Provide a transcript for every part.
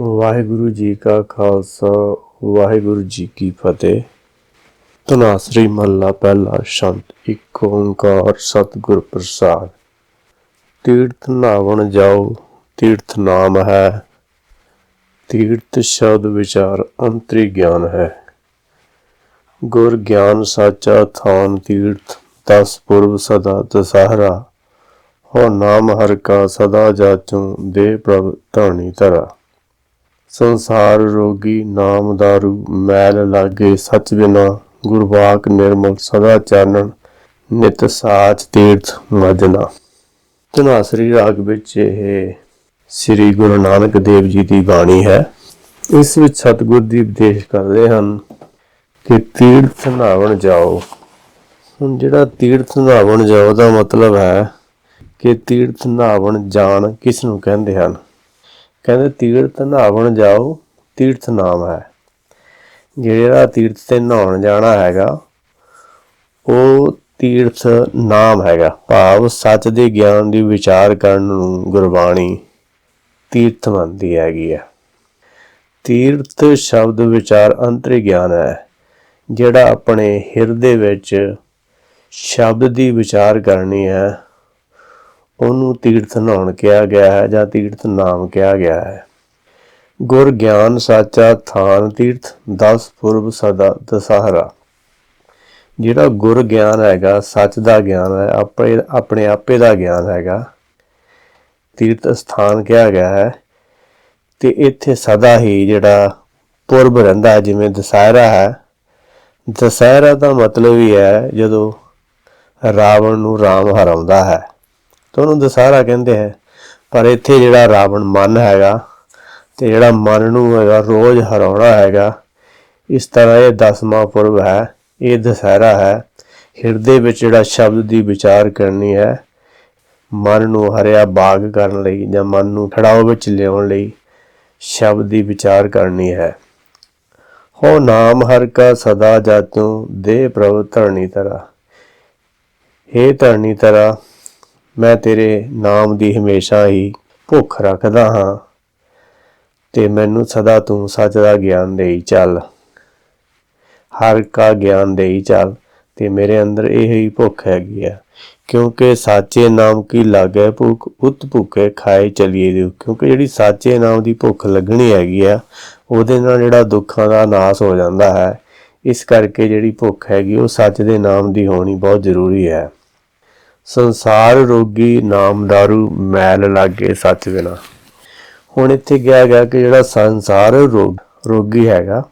ਵਾਹਿਗੁਰੂ ਜੀ ਕਾ ਖਾਲਸਾ, ਵਾਹਿਗੁਰੂ ਜੀ ਕੀ ਫਤਿਹ। ਤਨਾਸਰੀ ਮਹੱਲਾ ਪਹਿਲਾ ਸ਼ੰਤ ਇੱਕ ਓੰਕਾਰ ਸਤਿਗੁਰ ਪ੍ਰਸਾਦ। ਤੀਰਥ ਨਾਵਣ ਜਾਓ, ਤੀਰਥ ਨਾਮ ਹੈ। ਤੀਰਥ ਸ਼ਬਦ ਵਿਚਾਰ ਅੰਤਰੀ ਗਿਆਨ ਹੈ। ਗੁਰ ਗਿਆਨ ਸਾਚਾ, ਥਾਨ ਤੀਰਥ, ਦਸ ਪੁਰਬ ਸਦਾ ਦਸਹਰਾ। ਹੋ ਨਾਮ ਹਰ ਕਾ ਸਦਾ ਜਾਚੂ, ਦੇ ਪ੍ਰਭ ਧਾਣੀ ਧਰਾ। ਸੰਸਾਰ ਰੋਗੀ ਨਾਮ ਦਾਰੂ ਮੈਲ ਲਾਗੇ ਸੱਚ ਬਿਨਾ, ਗੁਰਬਾਕ ਨਿਰਮਲ ਸਦਾ ਚਾਨਣ, ਨਿਤ ਸਾਚ ਤੀਰਥ ਮਜਨਾ। ਧਨਾਸਰੀ ਰਾਗ ਵਿੱਚ ਇਹ ਸ੍ਰੀ ਗੁਰੂ ਨਾਨਕ ਦੇਵ ਜੀ ਦੀ ਬਾਣੀ ਹੈ। ਇਸ ਵਿੱਚ ਸਤਿਗੁਰ ਦੀ ਉਪਦੇਸ਼ ਕਰਦੇ ਹਨ ਕਿ ਤੀਰਥ ਨਾਵਣ ਜਾਓ। ਹੁਣ ਜਿਹੜਾ ਤੀਰਥ ਨਾਵਣ ਜਾਓ ਦਾ ਮਤਲਬ ਹੈ ਕਿ ਤੀਰਥ ਨਾਵਣ ਜਾਣ ਕਿਸ ਨੂੰ ਕਹਿੰਦੇ ਹਨ? ਕਹਿੰਦੇ ਤੀਰਥ ਨਹਾਵਣ ਜਾਓ, ਤੀਰਥ ਨਾਮ ਹੈ। ਜਿਹੜਾ ਤੀਰਥ ਤੇ ਨਹਾਉਣ ਜਾਣਾ ਹੈਗਾ, ਉਹ ਤੀਰਥ ਨਾਮ ਹੈਗਾ। ਭਾਵ ਸੱਚ ਦੇ ਗਿਆਨ ਦੀ ਵਿਚਾਰ ਕਰਨ ਨੂੰ ਗੁਰਬਾਣੀ ਤੀਰਥ ਮੰਨਦੀ ਹੈਗੀ ਹੈ। ਤੀਰਥ ਸ਼ਬਦ ਵਿਚਾਰ ਅੰਤਰੀ ਗਿਆਨ ਹੈ, ਜਿਹੜਾ ਆਪਣੇ ਹਿਰਦੇ ਵਿੱਚ ਸ਼ਬਦ ਦੀ ਵਿਚਾਰ ਕਰਨੀ ਹੈ। ਉਹਨੂੰ ਤੀਰਥ ਨਹਾਉਣ ਕਿਹਾ ਗਿਆ ਹੈ ਜਾਂ ਤੀਰਥ ਨਾਮ ਕਿਹਾ ਗਿਆ ਹੈ। ਗੁਰ ਗਿਆਨ ਸਾਚਾ ਥਾਨ ਤੀਰਥ 10 ਪੁਰਬ ਸਦਾ ਦਸਹਰਾ। ਜਿਹੜਾ ਗੁਰ ਗਿਆਨ ਹੈਗਾ, ਸੱਚ ਦਾ ਗਿਆਨ ਹੈ, ਆਪਣੇ ਆਪਣੇ ਆਪੇ ਦਾ ਗਿਆਨ ਹੈਗਾ, ਤੀਰਥ ਸਥਾਨ ਕਿਹਾ ਗਿਆ ਹੈ। ਤੇ ਇੱਥੇ ਸਦਾ ਹੀ ਜਿਹੜਾ ਪੁਰਬ ਰਹਿੰਦਾ ਹੈ, ਜਿਵੇਂ ਦਸਹਿਰਾ ਹੈ। ਦਸਹਿਰਾ ਦਾ ਮਤਲਬ ਹੀ ਹੈ ਜਦੋਂ ਰਾਵਣ ਨੂੰ ਰਾਮ ਹਰਾਉਂਦਾ ਹੈ। ਤਾਂ ਉਹਨੂੰ ਦਸਹਿਰਾ ਕਹਿੰਦੇ ਹੈ, ਪਰ ਇੱਥੇ ਜਿਹੜਾ ਰਾਵਣ ਮਨ ਹੈਗਾ ਤੇ ਜਿਹੜਾ ਮਨ ਨੂੰ ਹੈਗਾ, ਰੋਜ਼ ਹਰਾਉਣਾ ਹੈਗਾ, ਇਸ ਤਰ੍ਹਾਂ ਇਹ ਦਸਵਾਂ ਪੁਰਬ ਹੈ, ਇਹ ਦਸਹਿਰਾ ਹੈ। ਹਿਰਦੇ ਵਿੱਚ ਜਿਹੜਾ ਸ਼ਬਦ ਦੀ ਵਿਚਾਰ ਕਰਨੀ ਹੈ, ਮਨ ਨੂੰ ਹਰਿਆ ਬਾਗ ਕਰਨ ਲਈ ਜਾਂ ਮਨ ਨੂੰ ਖੜਾਓ ਵਿੱਚ ਲਿਆਉਣ ਲਈ ਸ਼ਬਦ ਦੀ ਵਿਚਾਰ ਕਰਨੀ ਹੈ। ਹੋ ਨਾਮ ਹਰ ਕਾ ਸਦਾ ਜਾਤੂ, ਦੇ ਪ੍ਰਭ ਧਰਣੀ ਤਰਾ ਹੇ ਧਰਣੀ ਤਰਾ ਮੈਂ ਤੇਰੇ ਨਾਮ ਦੀ ਹਮੇਸ਼ਾ ਹੀ ਭੁੱਖ ਰੱਖਦਾ ਹਾਂ ਤੇ ਮੈਨੂੰ ਸਦਾ ਤੂੰ ਸੱਚ ਦਾ ਗਿਆਨ ਦੇਈ ਚੱਲ। ਹਰ ਕਾ ਗਿਆਨ ਦੇਈ ਚੱਲ ਤੇ ਮੇਰੇ ਅੰਦਰ ਇਹ ਹੀ ਭੁੱਖ ਹੈਗੀ ਆ। ਕਿਉਂਕਿ ਸਾਚੇ ਨਾਮ ਕੀ ਲਾਗੇ ਭੁੱਖ, ਉਤ ਭੁੱਖੇ ਖਾਏ ਚਲੀਏ ਦਿਓ। ਕਿਉਂਕਿ ਜਿਹੜੀ ਸਾਚੇ ਨਾਮ ਦੀ ਭੁੱਖ ਲੱਗਣੀ ਹੈਗੀ ਆ, ਉਹਦੇ ਨਾਲ ਜਿਹੜਾ ਦੁੱਖਾਂ ਦਾ ਨਾਸ ਹੋ ਜਾਂਦਾ ਹੈ, ਇਸ ਕਰਕੇ ਜਿਹੜੀ ਭੁੱਖ ਹੈਗੀ, ਉਹ ਸੱਚ ਦੇ ਨਾਮ ਦੀ ਹੋਣੀ ਬਹੁਤ ਜ਼ਰੂਰੀ ਹੈ। ਸੰਸਾਰ ਰੋਗੀ ਨਾਮਦਾਰੂ ਮੈਲ ਲਾਗੇ ਸੱਚ ਬਿਨਾ। ਹੁਣ ਇੱਥੇ ਕਿਹਾ ਗਿਆ ਕਿ ਜਿਹੜਾ ਸੰਸਾਰ ਰੋਗ, ਰੋਗੀ ਹੈਗਾ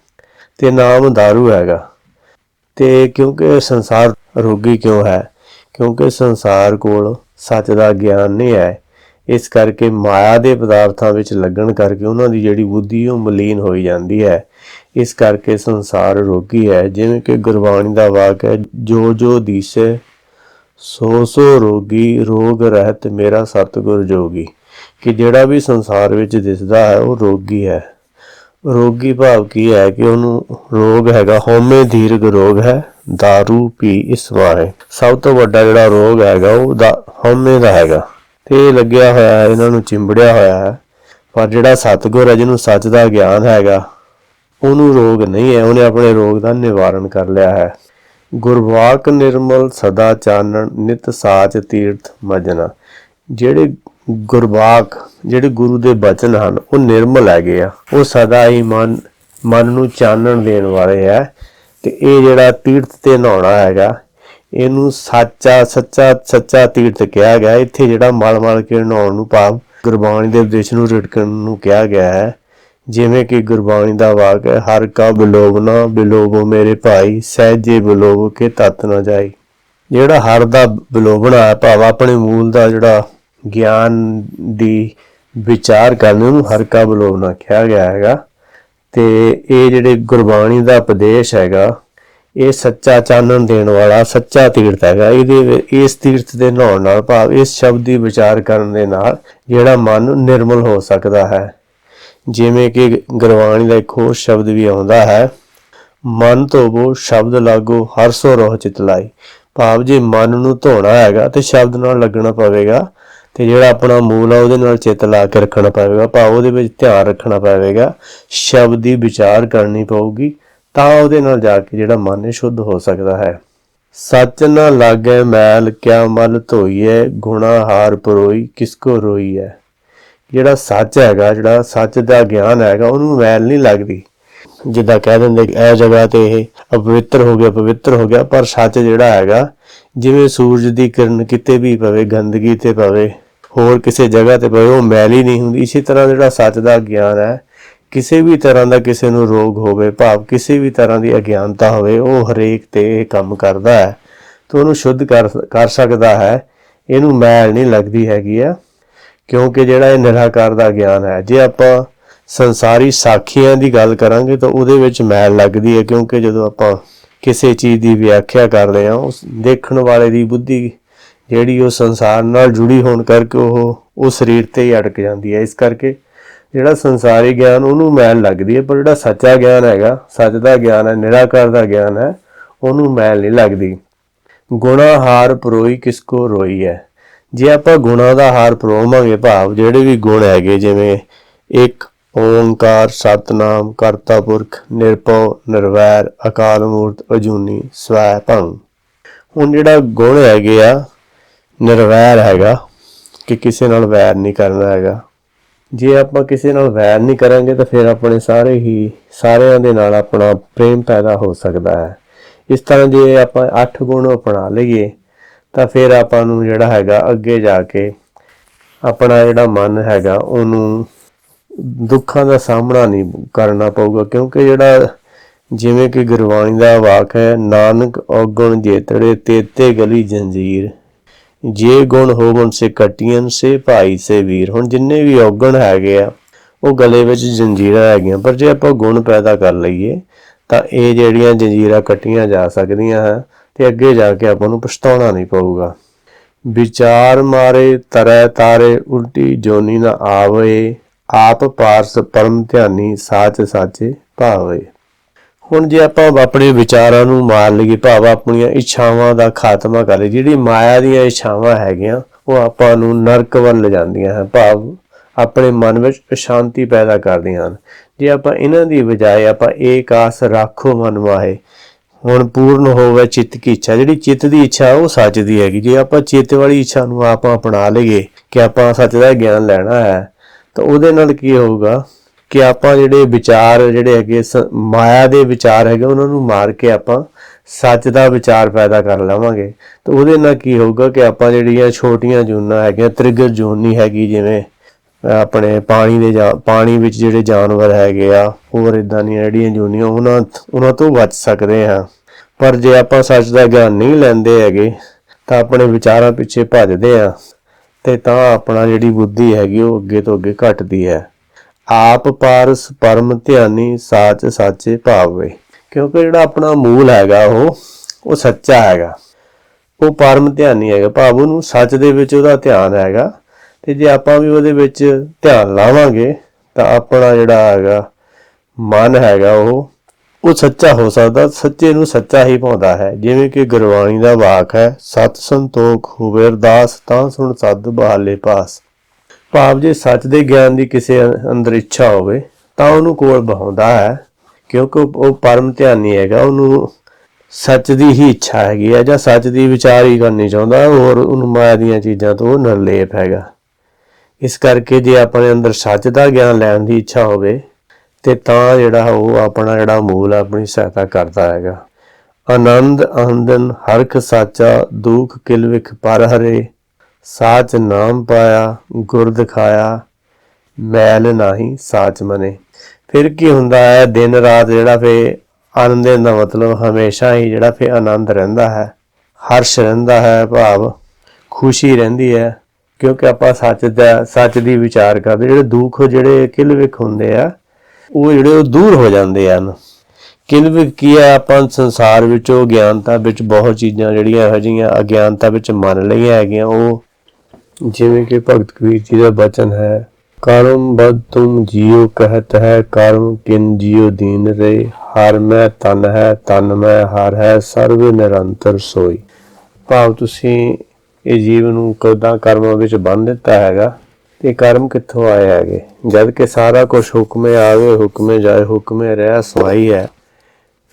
ਤੇ ਨਾਮਦਾਰੂ ਹੈਗਾ। ਤੇ ਕਿਉਂਕਿ ਸੰਸਾਰ ਰੋਗੀ ਕਿਉਂ ਹੈ? ਕਿਉਂਕਿ ਸੰਸਾਰ ਕੋਲ ਸੱਚ ਦਾ ਗਿਆਨ ਨਹੀਂ ਹੈ। ਇਸ ਕਰਕੇ ਮਾਇਆ ਦੇ ਪਦਾਰਥਾਂ ਵਿੱਚ ਲੱਗਣ ਕਰਕੇ ਉਹਨਾਂ ਦੀ ਜਿਹੜੀ ਬੁੱਧੀ ਉਹ ਮਲੀਨ ਹੋਈ ਜਾਂਦੀ ਹੈ। ਇਸ ਕਰਕੇ ਸੰਸਾਰ ਰੋਗੀ ਹੈ। ਜਿਵੇਂ ਕਿ ਗੁਰਬਾਣੀ ਦਾ ਵਾਕ ਹੈ ਜੋ ਜੋ ਦੀਸੇ ਸੋ ਸੋ ਰੋਗੀ, ਰੋਗ ਰਹਿਤ ਮੇਰਾ ਸਤਿਗੁਰ ਜੋਗੀ। ਕਿ ਜਿਹੜਾ ਵੀ ਸੰਸਾਰ ਵਿੱਚ ਦਿਸਦਾ ਹੈ, ਉਹ ਰੋਗੀ ਹੈ। ਰੋਗੀ ਭਾਵ ਕੀ ਹੈ ਕਿ ਉਹਨੂੰ ਰੋਗ ਹੈਗਾ, ਹਉਮੈ ਦੀਰਘ ਰੋਗ ਹੈ दारू ਪੀ ਇਸਵਾ ਹੈ ਸਭ ਤੋਂ ਵੱਡਾ ਜਿਹੜਾ ਰੋਗ ਹੈਗਾ, ਉਹ ਦਾ ਹਉਮੈ ਦਾ ਹੈਗਾ। ਤੇ ਇਹ ਲੱਗਿਆ ਹੋਇਆ ਹੈ, ਇਹਨਾਂ ਨੂੰ ਚਿੰਬੜਿਆ ਹੋਇਆ ਹੈ। ਪਰ ਜਿਹੜਾ ਸਤਿਗੁਰ ਹੈ, ਜਿਹਨੂੰ ਸੱਚ ਦਾ ਗਿਆਨ ਹੈਗਾ, ਉਹਨੂੰ ਰੋਗ ਨਹੀਂ ਹੈ, ਉਹਨੇ ਆਪਣੇ ਰੋਗ ਦਾ ਨਿਵਾਰਨ ਕਰ ਲਿਆ ਹੈ। ਗੁਰਵਾਕ ਨਿਰਮਲ ਸਦਾ ਚਾਨਣ, ਨਿਤ ਸਾਚ ਤੀਰਥ ਮਜਨਾ। ਜਿਹੜੇ ਗੁਰਵਾਕ, ਜਿਹੜੇ ਗੁਰੂ ਦੇ ਬਚਨ ਹਨ, ਉਹ ਨਿਰਮਲ ਹੈਗੇ ਆ। ਉਹ ਸਦਾ ਹੀ ਮਨ ਮਨ ਨੂੰ ਚਾਨਣ ਦੇਣ ਵਾਲੇ ਹੈ ਤੇ ਇਹ ਜਿਹੜਾ ਤੀਰਥ ਤੇ ਨਹਾਉਣਾ ਹੈਗਾ, ਇਹਨੂੰ ਸੱਚਾ ਸੱਚਾ ਸੱਚਾ ਤੀਰਥ ਕਿਹਾ ਗਿਆ। ਇੱਥੇ ਜਿਹੜਾ ਮਲ ਮਲ ਕੇ ਨਹਾਉਣ ਨੂੰ ਭਾਵ ਗੁਰਬਾਣੀ ਦੇ ਉਪਦੇਸ਼ ਨੂੰ ਰਿਟਕਣ ਨੂੰ ਕਿਹਾ ਗਿਆ ਹੈ। ਜਿਵੇਂ ਕਿ ਗੁਰਬਾਣੀ ਦਾ ਵਾਕ ਹੈ, ਹਰ ਕਾ ਬਿਲੋਵਨਾ ਬਿਲੋਬੋ ਮੇਰੇ ਭਾਈ, ਸਹਿਜੇ ਬਿਲੋਵ ਕੇ ਤਤ ਨਾ ਜਾਈ। ਜਿਹੜਾ ਹਰ ਦਾ ਬਿਲੋਵਣਾ ਹੈ, ਭਾਵ ਆਪਣੇ ਮੂਲ ਦਾ ਜਿਹੜਾ ਗਿਆਨ ਦੀ ਵਿਚਾਰ ਕਰਨ ਨੂੰ ਹਰ ਕਾ ਬਿਲੋਵਨਾ ਕਿਹਾ ਗਿਆ ਹੈਗਾ। ਤੇ ਇਹ ਜਿਹੜੇ ਗੁਰਬਾਣੀ ਦਾ ਉਪਦੇਸ਼ ਹੈਗਾ, ਇਹ ਸੱਚਾ ਚਾਨਣ ਦੇਣ ਵਾਲਾ, ਸੱਚਾ ਤੀਰਥ ਹੈਗਾ। ਇਹਦੇ ਇਸ ਤੀਰਥ ਦੇ ਨਹਾਉਣ ਨਾਲ ਭਾਵ, ਇਸ ਸ਼ਬਦ ਦੀ ਵਿਚਾਰ ਕਰਨ ਦੇ ਨਾਲ ਜਿਹੜਾ ਮਨ ਨਿਰਮਲ ਹੋ ਸਕਦਾ ਹੈ। ਜਿਵੇਂ ਕਿ ਗੁਰਬਾਣੀ ਦਾ ਇੱਕ ਹੋਰ ਸ਼ਬਦ ਵੀ ਆਉਂਦਾ ਹੈ, ਮਨ ਧੋਵੋ, ਸ਼ਬਦ ਲਾਗੋ, ਹਰ ਸੋ ਰੋਹ ਚਿਤ ਲਾਈ। ਭਾਵ ਜੇ ਮਨ ਨੂੰ ਧੋਣਾ ਹੈਗਾ ਤੇ ਸ਼ਬਦ ਨਾਲ ਲੱਗਣਾ ਪਵੇਗਾ ਤੇ ਜਿਹੜਾ ਆਪਣਾ ਮੂਲ ਆ ਉਹਦੇ ਨਾਲ ਚਿੱਤ ਲਾ ਕੇ ਰੱਖਣਾ ਪਵੇਗਾ, ਭਾਵ ਉਹਦੇ ਵਿੱਚ ਧਿਆਨ ਰੱਖਣਾ ਪਵੇਗਾ, ਸ਼ਬਦ ਦੀ ਵਿਚਾਰ ਕਰਨੀ ਪਊਗੀ, ਤਾਂ ਉਹਦੇ ਨਾਲ ਜਾ ਕੇ ਜਿਹੜਾ ਮਨ ਸ਼ੁੱਧ ਹੋ ਸਕਦਾ ਹੈ। ਸੱਚ ਨਾ ਲਾਗੇ ਮੈਲ, ਕਿਆ ਮਲ ਧੋਈਐ, ਗੁਣਾ ਹਾਰ ਪਰੋਈ, ਕਿਸ ਕੋ ਰੋਈਐ? ਜਿਹੜਾ ਸੱਚ ਹੈਗਾ, ਜਿਹੜਾ ਸੱਚ ਦਾ ਗਿਆਨ ਹੈਗਾ, ਉਹਨੂੰ ਮੈਲ ਨਹੀਂ ਲੱਗਦੀ। ਜਿੱਦਾਂ ਕਹਿ ਦਿੰਦੇ ਇਹ ਜਗ੍ਹਾ ਤੇ ਇਹ ਅਪਵਿੱਤਰ ਹੋ ਗਿਆ ਪਵਿੱਤਰ ਹੋ ਗਿਆ, ਪਰ ਸੱਚ ਜਿਹੜਾ ਹੈਗਾ, ਜਿਵੇਂ ਸੂਰਜ ਦੀ ਕਿਰਨ ਕਿਤੇ ਵੀ ਪਵੇ, ਗੰਦਗੀ ਤੇ ਪਵੇ, ਹੋਰ ਕਿਸੇ ਜਗ੍ਹਾ ਤੇ ਪਵੇ, ਉਹ ਮੈਲ ਹੀ ਨਹੀਂ ਹੁੰਦੀ। ਇਸੇ ਤਰ੍ਹਾਂ ਜਿਹੜਾ ਸੱਚ ਦਾ ਗਿਆਨ ਹੈ, ਕਿਸੇ ਵੀ ਤਰ੍ਹਾਂ ਦਾ ਕਿਸੇ ਨੂੰ ਰੋਗ ਹੋਵੇ, ਭਾਵ ਕਿਸੇ ਵੀ ਤਰ੍ਹਾਂ ਦੀ ਅਗਿਆਨਤਾ ਹੋਵੇ, ਉਹ ਹਰੇਕ ਤੇ ਇਹ ਕੰਮ ਕਰਦਾ ਹੈ। ਤਾਂ ਉਹਨੂੰ ਸ਼ੁੱਧ ਕਰ ਕਰ ਸਕਦਾ ਹੈ। ਇਹਨੂੰ ਮੈਲ ਨਹੀਂ ਲੱਗਦੀ ਹੈਗੀ ਆ। ਕਿਉਂਕਿ ਜਿਹੜਾ ਇਹ ਨਿਰਾਕਾਰ ਦਾ ਗਿਆਨ ਹੈ, ਜੇ ਆਪਾਂ ਸੰਸਾਰੀ ਸਾਖੀਆਂ ਦੀ ਗੱਲ ਕਰਾਂਗੇ ਤਾਂ ਉਹਦੇ ਵਿੱਚ ਮੈਲ ਲੱਗਦੀ ਹੈ, ਕਿਉਂਕਿ ਜਦੋਂ ਆਪਾਂ ਕਿਸੇ ਚੀਜ਼ ਦੀ ਵਿਆਖਿਆ ਕਰਦੇ ਹਾਂ, ਉਸ ਦੇਖਣ ਵਾਲੇ ਦੀ ਬੁੱਧੀ ਜਿਹੜੀ ਉਹ ਸੰਸਾਰ ਨਾਲ ਜੁੜੀ ਹੋਣ ਕਰਕੇ ਉਹ ਉਹ ਸਰੀਰ ਤੇ ਹੀ ਅਟਕ ਜਾਂਦੀ ਹੈ। ਇਸ ਕਰਕੇ ਜਿਹੜਾ ਸੰਸਾਰੀ ਗਿਆਨ ਉਹਨੂੰ ਮੈਲ ਲੱਗਦੀ ਹੈ, ਪਰ ਜਿਹੜਾ ਸੱਚਾ ਗਿਆਨ ਹੈਗਾ, ਸੱਚ ਦਾ ਗਿਆਨ ਹੈ, ਨਿਰਾਕਾਰ ਦਾ ਗਿਆਨ ਹੈ, ਉਹਨੂੰ ਮੈਲ ਨਹੀਂ ਲੱਗਦੀ। ਗੁਣਾਹਾਰ ਪਰੋਈ ਕਿਸ ਕੋ ਰੋਈ ਹੈ? ਜੇ ਆਪਾਂ ਗੁਣਾਂ ਦਾ ਹਾਰ ਪਰੋਵਾਂਗੇ ਭਾਵ, ਜਿਹੜੇ ਵੀ ਗੁਣ ਹੈਗੇ, ਜਿਵੇਂ ਇੱਕ, ਓੰਕਾਰ, ਸਤਨਾਮ, ਕਰਤਾ ਪੁਰਖ, ਨਿਰਭਉ, ਨਿਰਵੈਰ, ਅਕਾਲ ਮੂਰਤ, ਅਜੂਨੀ, ਸਵੈ ਭੰਗ। ਹੁਣ ਜਿਹੜਾ ਗੁਣ ਹੈਗੇ ਆ, ਨਿਰਵੈਰ ਹੈਗਾ, ਕਿ ਕਿਸੇ ਨਾਲ ਵੈਰ ਨਹੀਂ ਕਰਨਾ ਹੈਗਾ। ਜੇ ਆਪਾਂ ਕਿਸੇ ਨਾਲ ਵੈਰ ਨਹੀਂ ਕਰਾਂਗੇ, ਤਾਂ ਫਿਰ ਆਪਣੇ ਸਾਰੇ ਹੀ ਸਾਰਿਆਂ ਦੇ ਨਾਲ ਆਪਣਾ ਪ੍ਰੇਮ ਪੈਦਾ ਹੋ ਸਕਦਾ ਹੈ। ਇਸ ਤਰ੍ਹਾਂ ਜੇ ਆਪਾਂ ਅੱਠ ਗੁਣ ਅਪਣਾ ਲਈਏ ਤਾਂ ਫਿਰ ਆਪਾਂ ਨੂੰ ਜਿਹੜਾ ਹੈਗਾ ਅੱਗੇ ਜਾ ਕੇ ਆਪਣਾ ਜਿਹੜਾ ਮਨ ਹੈਗਾ, ਉਹਨੂੰ ਦੁੱਖਾਂ ਦਾ ਸਾਹਮਣਾ ਨਹੀਂ ਕਰਨਾ ਪਊਗਾ, ਕਿਉਂਕਿ ਜਿਹੜਾ ਜਿਵੇਂ ਕਿ ਗੁਰਬਾਣੀ ਦਾ ਵਾਕ ਹੈ, ਨਾਨਕ ਔਗਣ ਜੇਤੜੇ ਤੇਤੇ ਗਲੀ ਜੰਜੀਰ, ਜੇ ਗੁਣ ਹੋਵਨ ਸੇ ਕਟੀਆਂ ਸੇ ਭਾਈ, ਸੇ ਵੀਰ। ਹੁਣ ਜਿੰਨੇ ਵੀ ਔਗਣ ਹੈਗੇ ਆ, ਉਹ ਗਲੇ ਵਿੱਚ ਜੰਜੀਰਾਂ ਹੈਗੀਆਂ, ਪਰ ਜੇ ਆਪਾਂ ਗੁਣ ਪੈਦਾ ਕਰ ਲਈਏ, ਤਾਂ ਇਹ ਜਿਹੜੀਆਂ ਜੰਜੀਰਾਂ ਕੱਟੀਆਂ ਜਾ ਸਕਦੀਆਂ ਹੈ ਤੇ ਅੱਗੇ ਜਾ ਕੇ ਆਪਾਂ ਨੂੰ ਪਛਤਾਉਣਾ ਨਹੀਂ ਪਊਗਾ। ਵਿਚਾਰ ਮਾਰੇ, ਤਰੈ ਤਾਰੇ, ਉਲਟੀ ਜੋਨੀ ਨਾ ਆਵੇ, ਆਪ ਪਾਰਸ ਪਰਮ ਧਿਆਨੀ, ਸਾਚ ਸਾਚੇ ਭਾਵੇ। ਹੁਣ ਜੇ ਆਪਾਂ ਆਪਣੇ ਵਿਚਾਰਾਂ ਨੂੰ ਮਾਰ ਲਈਏ, ਭਾਵ ਆਪਣੀਆਂ ਇੱਛਾਵਾਂ ਦਾ ਖਾਤਮਾ ਕਰ ਲਈਏ, ਜਿਹੜੀ ਮਾਇਆ ਦੀਆਂ ਇੱਛਾਵਾਂ ਹੈਗੀਆਂ, ਉਹ ਆਪਾਂ ਨੂੰ ਨਰਕ ਵੱਲ ਲਿਜਾਂਦੀਆਂ ਹਨ। ਭਾਵ ਆਪਣੇ ਮਨ ਵਿੱਚ ਅਸ਼ਾਂਤੀ ਪੈਦਾ ਕਰਦੀਆਂ ਹਨ। ਜੇ ਆਪਾਂ ਇਹਨਾਂ ਦੀ ਬਜਾਏ ਆਪਾਂ ਏਕ ਆਸ ਰੱਖੋ ਮਨ ਮਾਹੇ ਹੁਣ ਪੂਰਨ ਹੋਵੇ ਚਿੱਤ ਕੀ ਇੱਛਾ। ਜਿਹੜੀ ਚਿੱਤ ਦੀ ਇੱਛਾ, ਉਹ ਸੱਚ ਦੀ ਹੈਗੀ। ਜੇ ਆਪਾਂ ਚਿੱਤ ਵਾਲੀ ਇੱਛਾ ਨੂੰ ਆਪਾਂ ਅਪਣਾ ਲਈਏ ਕਿ ਆਪਾਂ ਸੱਚ ਦਾ ਗਿਆਨ ਲੈਣਾ ਹੈ, ਤਾਂ ਉਹਦੇ ਨਾਲ ਕੀ ਹੋਊਗਾ ਕਿ ਆਪਾਂ ਜਿਹੜੇ ਵਿਚਾਰ, ਜਿਹੜੇ ਹੈਗੇ ਸ- ਮਾਇਆ ਦੇ ਵਿਚਾਰ ਹੈਗੇ, ਉਹਨਾਂ ਨੂੰ ਮਾਰ ਕੇ ਆਪਾਂ ਸੱਚ ਦਾ ਵਿਚਾਰ ਪੈਦਾ ਕਰ ਲਵਾਂਗੇ। ਤਾਂ ਉਹਦੇ ਨਾਲ ਕੀ ਹੋਊਗਾ ਕਿ ਆਪਾਂ ਜਿਹੜੀਆਂ ਛੋਟੀਆਂ ਜੂਨਾਂ ਹੈਗੀਆਂ, ਤ੍ਰਿਗਰ ਜੂਨੀ ਹੈਗੀ, ਜਿਵੇਂ ਆਪਣੇ ਪਾਣੀ ਦੇ ਜਾ- ਪਾਣੀ ਵਿੱਚ ਜਿਹੜੇ ਜਾਨਵਰ ਹੈਗੇ ਆ, ਹੋਰ ਇਦਾਂ ਦੀਆਂ ਜਿਹੜੀਆਂ ਜੂਨੀਆਂ, ਉਹਨਾਂ ਉਹਨਾਂ ਤੋਂ ਬਚ ਸਕਦੇ ਹਾਂ। ਪਰ ਜੇ ਆਪਾਂ ਸੱਚ ਦਾ ਗਿਆਨ ਨਹੀਂ ਲੈਂਦੇ ਹੈਗੇ, ਤਾਂ ਆਪਣੇ ਵਿਚਾਰਾਂ ਪਿੱਛੇ ਭੱਜਦੇ ਆ ਤੇ ਤਾਂ ਆਪਣਾ ਜਿਹੜੀ ਬੁੱਧੀ ਹੈਗੀ, ਉਹ ਅੱਗੇ ਤੋਂ ਅੱਗੇ ਘਟਦੀ ਹੈ। ਆਪ ਪਾਰਸ ਪਰਮ ਧਿਆਨੀ ਸਾਚ ਸਾਚੇ ਭਾਵੇ ਕਿਉਂਕਿ ਜਿਹੜਾ ਆਪਣਾ ਮੂਲ ਹੈਗਾ, ਉਹ ਉਹ ਸੱਚਾ ਹੈਗਾ। ਉਹ ਪਰਮ ਧਿਆਨੀ ਹੈਗਾ, ਭਾਵ ਉਹਨੂੰ ਸੱਚ ਦੇ ਵਿੱਚ ਉਹਦਾ ਧਿਆਨ ਹੈਗਾ। ਤੇ ਜੇ ਆਪਾਂ ਵੀ ਉਹਦੇ ਵਿੱਚ ਧਿਆਨ ਲਾਵਾਂਗੇ ਤਾਂ ਆਪਣਾ ਜਿਹੜਾ ਹੈਗਾ ਮਨ ਹੈਗਾ ਉਹ ਉਹ ਸੱਚਾ ਹੋ ਸਕਦਾ, ਸੱਚੇ ਨੂੰ ਸੱਚਾ ਹੀ ਪਾਉਂਦਾ ਹੈ। ਜਿਵੇਂ ਕਿ ਗੁਰਬਾਣੀ ਦਾ ਵਾਕ ਹੈ, ਸਤ ਸੰਤੋਖ ਹੋਵੇ ਅਰਦਾਸ, ਤਾਂ ਸੁਣ ਸੱਦ ਬਹਾਲੇ ਪਾਸ। ਭਾਵ ਜੇ ਸੱਚ ਦੇ ਗਿਆਨ ਦੀ ਕਿਸੇ ਅੰਦਰ ਇੱਛਾ ਹੋਵੇ, ਤਾਂ ਉਹਨੂੰ ਕੋਲ ਬਹਾਉਂਦਾ ਹੈ, ਕਿਉਂਕਿ ਉਹ ਪਰਮ ਧਿਆਨੀ ਹੈਗਾ, ਉਹਨੂੰ ਸੱਚ ਦੀ ਹੀ ਇੱਛਾ ਹੈਗੀ ਹੈ ਜਾਂ ਸੱਚ ਦੀ ਵਿਚਾਰ ਹੀ ਕਰਨੀ ਚਾਹੁੰਦਾ, ਹੋਰ ਉਹਨੂੰ ਮਾਇਆ ਦੀਆਂ ਚੀਜ਼ਾਂ ਤੋਂ ਉਹ ਨਿਰਲੇਪ ਹੈਗਾ। ਇਸ ਕਰਕੇ ਜੇ ਆਪਣੇ ਅੰਦਰ ਸੱਚ ਦਾ ਗਿਆਨ ਲੈਣ ਦੀ ਇੱਛਾ ਹੋਵੇ, ਤੇ ਤਾਂ ਜਿਹੜਾ ਉਹ ਆਪਣਾ ਜਿਹੜਾ ਮੂਲ ਆਪਣੀ ਸਹਾਇਤਾ ਕਰਦਾ ਹੈਗਾ। ਆਨੰਦ ਆਨੰਦਨ ਹਰਖ ਸਾਚਾ, ਦੁਖ, ਕਿਲ, ਵਿਖ, ਪਰ ਹਰੇ, ਸਾਚ ਨਾਮ ਪਾਇਆ, ਗੁਰ ਦਿਖਾਇਆ, ਮੈਲ ਨਹੀਂ ਸਾਚ ਮਨੇ। ਫਿਰ ਕੀ ਹੁੰਦਾ ਹੈ, ਦਿਨ ਰਾਤ ਜਿਹੜਾ ਫੇ ਆਨੰਦ ਦਾ ਮਤਲਬ ਹਮੇਸ਼ਾ ਹੀ ਜਿਹੜਾ ਫੇ ਆਨੰਦ ਰਹਿੰਦਾ ਹੈ, ਹਰਸ਼ ਰਹਿੰਦਾ ਹੈ, ਭਾਵ ਖੁਸ਼ੀ ਰਹਿੰਦੀ ਹੈ। ਕਿਉਂਕਿ ਆਪਾਂ ਸੱਚ ਦਾ, ਸੱਚ ਦੀ ਵਿਚਾਰ ਕਰਦੇ, ਜਿਹੜੇ ਦੁੱਖ, ਜਿਹੜੇ ਕਿਲ ਹੁੰਦੇ ਆ, ਉਹ ਜਿਹੜੇ ਉਹ ਦੂਰ ਹੋ ਜਾਂਦੇ ਹਨ। ਕਿਲ ਕੀ ਹੈ ਆਪਾਂ ਸੰਸਾਰ ਵਿੱਚ ਗਿਆਨਤਾ ਵਿੱਚ ਬਹੁਤ ਚੀਜ਼ਾਂ ਜਿਹੜੀਆਂ ਇਹੋ ਜਿਹੀਆਂ ਅਗਿਆਨਤਾ ਵਿੱਚ ਮੰਨ ਲਈਆਂ ਹੈਗੀਆਂ, ਉਹ ਜਿਵੇਂ ਕਿ ਭਗਤ ਕਬੀਰ ਜੀ ਦਾ ਬਚਨ ਹੈ, ਕਰਮ ਬਦ ਤੁਮ ਜੀਉ ਕਹਤ ਹੈ, ਕਰਮ ਕਿਨ ਜੀਉ ਦੀਨ ਰੇ, ਹਰ ਮੈਂ ਤਨ ਹੈ ਤਨ ਮੈਂ ਹਰ ਹੈ ਸਰਵ ਨਿਰੰਤਰ ਸੋਈ। ਭਾਵ ਤੁਸੀਂ ਇਹ ਜੀਵ ਨੂੰ ਕਦਾਂ ਕਰਮਾਂ ਵਿੱਚ ਬੰਨ ਦਿੱਤਾ ਹੈਗਾ। ਤੇ ਕਰਮ ਕਿੱਥੋਂ ਆਏ ਹੈਗੇ? ਜਦ ਕਿ ਸਾਰਾ ਕੁਝ ਹੁਕਮੇ ਆਵੇ ਹੁਕਮੇ ਜਾਏ, ਹੁਕਮੇ ਰਹਿ ਸਵਾਈ ਹੈ।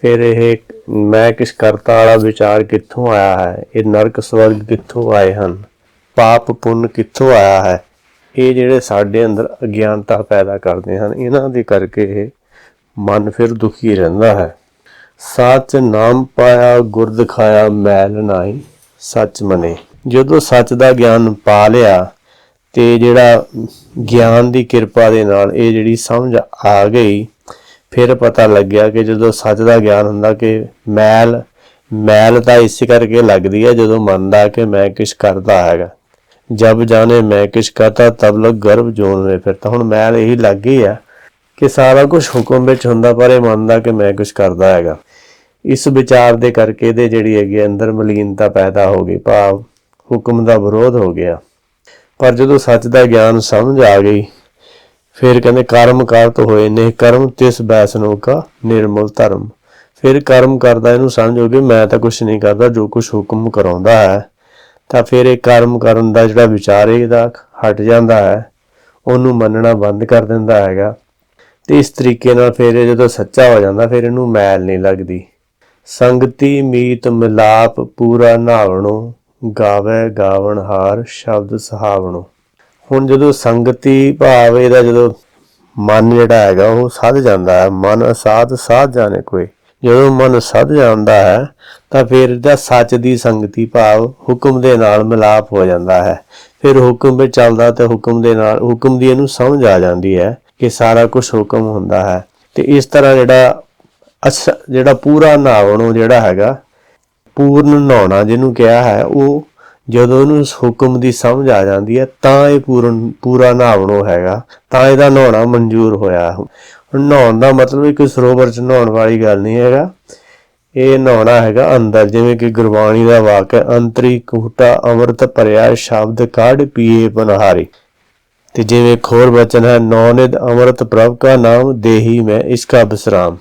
ਫਿਰ ਇਹ ਮੈਂ ਕਿਸ ਕਰਤਾ ਵਾਲਾ ਵਿਚਾਰ ਕਿੱਥੋਂ ਆਇਆ ਹੈ? ਇਹ ਨਰਕ ਸਵਰਗ ਕਿੱਥੋਂ ਆਏ ਹਨ? ਪਾਪ ਪੁੰਨ ਕਿੱਥੋਂ ਆਇਆ ਹੈ? ਇਹ ਜਿਹੜੇ ਸਾਡੇ ਅੰਦਰ ਅਗਿਆਨਤਾ ਪੈਦਾ ਕਰਦੇ ਹਨ, ਇਹਨਾਂ ਦੇ ਕਰਕੇ ਇਹ ਮਨ ਫਿਰ ਦੁਖੀ ਰਹਿੰਦਾ ਹੈ। ਸੱਚ ਨਾਮ ਪਾਇਆ, ਗੁਰ ਦਿਖਾਇਆ, ਮੈਲ ਨਾਈ ਸੱਚ ਮਨੇ। ਜਦੋਂ ਸੱਚ ਦਾ ਗਿਆਨ ਪਾ ਲਿਆ ਤੇ ਜਿਹੜਾ ਗਿਆਨ ਦੀ ਕਿਰਪਾ ਦੇ ਨਾਲ ਇਹ ਜਿਹੜੀ ਸਮਝ ਆ ਗਈ, ਫਿਰ ਪਤਾ ਲੱਗਿਆ ਕਿ ਜਦੋਂ ਸੱਚ ਦਾ ਗਿਆਨ ਹੁੰਦਾ ਕਿ ਮੈਲ ਮੈਲ ਤਾਂ ਇਸ ਕਰਕੇ ਲੱਗਦੀ ਹੈ ਜਦੋਂ ਮੰਨਦਾ ਕਿ ਮੈਂ ਕਿਛ ਕਰਦਾ ਹੈਗਾ। ਜਬ ਜਾਣੇ ਮੈਂ ਕਿਛ ਕਰਤਾ ਤਬ ਲਗ ਗਰਭ ਜੋਨ ਵਿੱਚ ਫਿਰ ਤਾਂ ਹੁਣ ਮੈਲ ਇਹੀ ਲੱਗ ਗਈ ਆ ਕਿ ਸਾਰਾ ਕੁਝ ਹੁਕਮ ਵਿੱਚ ਹੁੰਦਾ ਪਰ ਇਹ ਮੰਨਦਾ ਕਿ ਮੈਂ ਕੁਝ ਕਰਦਾ ਹੈਗਾ। ਇਸ ਵਿਚਾਰ ਦੇ ਕਰਕੇ ਇਹਦੇ ਜਿਹੜੀ ਹੈਗੀ ਅੰਦਰ ਮਲੀਨਤਾ ਪੈਦਾ ਹੋ ਗਈ, ਭਾਵ ਹੁਕਮ ਦਾ ਵਿਰੋਧ ਹੋ ਗਿਆ। ਪਰ ਜਦੋਂ ਸੱਚ ਦਾ ਗਿਆਨ ਸਮਝ ਆ ਗਈ, ਫਿਰ ਕਹਿੰਦੇ ਕਰਮ ਕਰਤ ਹੋਏ ਨੇ, ਕਰਮ ਤਿਸ ਬੈਸਨੋ ਕਾ ਨਿਰਮਲ ਧਰਮ। ਫਿਰ ਕਰਮ ਕਰਦਾ, ਇਹਨੂੰ ਸਮਝੋਗੇ ਮੈਂ ਤਾਂ ਕੁਝ ਨਹੀਂ ਕਰਦਾ, ਜੋ ਕੁਝ ਹੁਕਮ ਕਰਾਉਂਦਾ ਹੈ, ਤਾਂ ਫਿਰ ਇਹ ਕਰਮ ਕਰਨ ਦਾ ਜਿਹੜਾ ਵਿਚਾਰ ਹੈ, ਇਹਦਾ ਹਟ ਜਾਂਦਾ ਹੈ, ਉਹਨੂੰ ਮੰਨਣਾ ਬੰਦ ਕਰ ਦਿੰਦਾ ਹੈਗਾ। ਤੇ ਇਸ ਤਰੀਕੇ ਨਾਲ ਫਿਰ ਇਹ ਜਦੋਂ ਸੱਚਾ ਹੋ ਜਾਂਦਾ, ਫਿਰ ਇਹਨੂੰ ਮੈਲ ਨਹੀਂ ਲੱਗਦੀ। ਸੰਗਤੀ ਮੀਤ ਮਿਲਾਪ ਪੂਰਾ ਨਾਵਣੋ ਗਾਵੇ ਗਾਵਣ ਹਾਰ ਸ਼ਬਦ ਸਹਾਵਣੋ। ਹੁਣ ਜਦੋਂ ਸੰਗਤੀ ਭਾਵ ਇਹਦਾ ਜਦੋਂ ਮਨ ਜਿਹੜਾ ਹੈਗਾ, ਉਹ ਸੱਧ ਜਾਂਦਾ ਹੈ, ਮਨ ਅਸਾਧ ਸਾਧ ਜਾਣੇ ਕੋਈ। ਜਦੋਂ ਮਨ ਸੱਧ ਜਾਂਦਾ ਹੈ, ਤਾਂ ਫਿਰ ਦਾ ਸੱਚ ਦੀ ਸੰਗਤੀ ਭਾਵ ਹੁਕਮ ਦੇ ਨਾਲ ਮਿਲਾਪ ਹੋ ਜਾਂਦਾ ਹੈ। ਫਿਰ ਹੁਕਮ ਵਿੱਚ ਚੱਲਦਾ ਤੇ ਹੁਕਮ ਦੇ ਨਾਲ, ਹੁਕਮ ਦੀ ਇਹਨੂੰ ਸਮਝ ਆ ਜਾਂਦੀ ਹੈ ਕਿ ਸਾਰਾ ਕੁਝ ਹੁਕਮ ਹੁੰਦਾ ਹੈ। ਤੇ ਇਸ ਤਰ੍ਹਾਂ ਜਿਹੜਾ ਅੱਛਾ ਜਿਹੜਾ ਪੂਰਾ ਨਾਵਣੋਂ ਜਿਹੜਾ ਹੈਗਾ ਪੂਰਨ ਨਹਾਉਣਾ ਜਿਹਨੂੰ ਕਿਹਾ ਹੈ, ਉਹ ਜਦੋਂ ਉਹਨੂੰ ਉਸ ਹੁਕਮ ਦੀ ਸਮਝ ਆ ਜਾਂਦੀ ਹੈ, ਤਾਂ ਇਹ ਪੂਰਨ, ਪੂਰਾ ਨਹਾਵਣੋ ਹੈਗਾ, ਤਾਂ ਇਹਦਾ ਨਹਾਉਣਾ ਮਨਜ਼ੂਰ ਹੋਇਆ। ਹੁਣ ਨਹਾਉਣ ਦਾ ਮਤਲਬ ਇੱਕ ਸਰੋਵਰ ਚ ਨਹਾਉਣ ਵਾਲੀ ਗੱਲ ਨਹੀਂ ਹੈਗਾ। ਇਹ ਨਹਾਉਣਾ ਹੈਗਾ ਅੰਦਰ, ਜਿਵੇਂ ਕਿ ਗੁਰਬਾਣੀ ਦਾ ਵਾਕ ਅੰਤਰੀ ਕੂਟਾ ਅੰਮ੍ਰਿਤ ਭਰਿਆ ਸ਼ਬਦ ਕਾਢ ਪੀਏ ਬਨਹਾਰੀ। ਤੇ ਜਿਵੇਂ ਖੋਰ ਬਚਨ ਹੈ ਨੌਨਿਦ ਅਮਰਤ ਪ੍ਰਭ ਕਾ ਨਾਮ ਦੇਹੀ ਮੈਂ ਇਸਕਾ ਬਿਸਰਾਮ।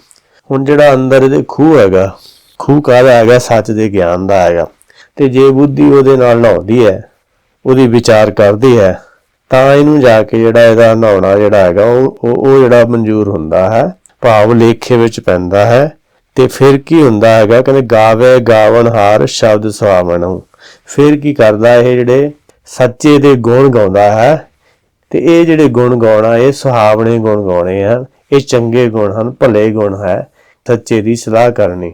ਹੁਣ ਜਿਹੜਾ ਅੰਦਰ ਇਹਦੇ ਖੂਹ ਹੈਗਾ ਖੂਹ ਕਾਹਦਾ ਹੈਗਾ, ਸੱਚ ਦੇ ਗਿਆਨ ਦਾ ਹੈਗਾ। ਤੇ ਜੇ ਬੁੱਧੀ ਉਹਦੇ ਨਾਲ ਨਹਾਉਂਦੀ ਹੈ, ਉਹਦੀ ਵਿਚਾਰ ਕਰਦੀ ਹੈ, ਤਾਂ ਇਹਨੂੰ ਜਾ ਕੇ ਜਿਹੜਾ ਇਹਦਾ ਨਹਾਉਣਾ ਜਿਹੜਾ ਹੈਗਾ, ਉਹ ਉਹ ਜਿਹੜਾ ਮਨਜ਼ੂਰ ਹੁੰਦਾ ਹੈ, ਭਾਵ ਲੇਖੇ ਵਿੱਚ ਪੈਂਦਾ ਹੈ। ਤੇ ਫਿਰ ਕੀ ਹੁੰਦਾ ਹੈਗਾ, ਕਹਿੰਦੇ ਗਾਵੇ ਗਾਵਨ ਹਾਰ ਸ਼ਬਦ ਸੁਹਾਵਣੋ ਫਿਰ ਕੀ ਕਰਦਾ ਇਹ ਜਿਹੜੇ ਸੱਚੇ ਦੇ ਗੁਣ ਗਾਉਂਦਾ ਹੈ, ਤੇ ਇਹ ਜਿਹੜੇ ਗੁਣ ਗਾਉਣਾ ਇਹ ਸੁਹਾਵਣੇ ਗੁਣ ਗਾਉਣੇ ਹਨ। ਇਹ ਚੰਗੇ ਗੁਣ ਹਨ, ਭਲੇ ਗੁਣ ਹੈ, ਸੱਚੇ ਦੀ ਸਲਾਹ ਕਰਨੀ।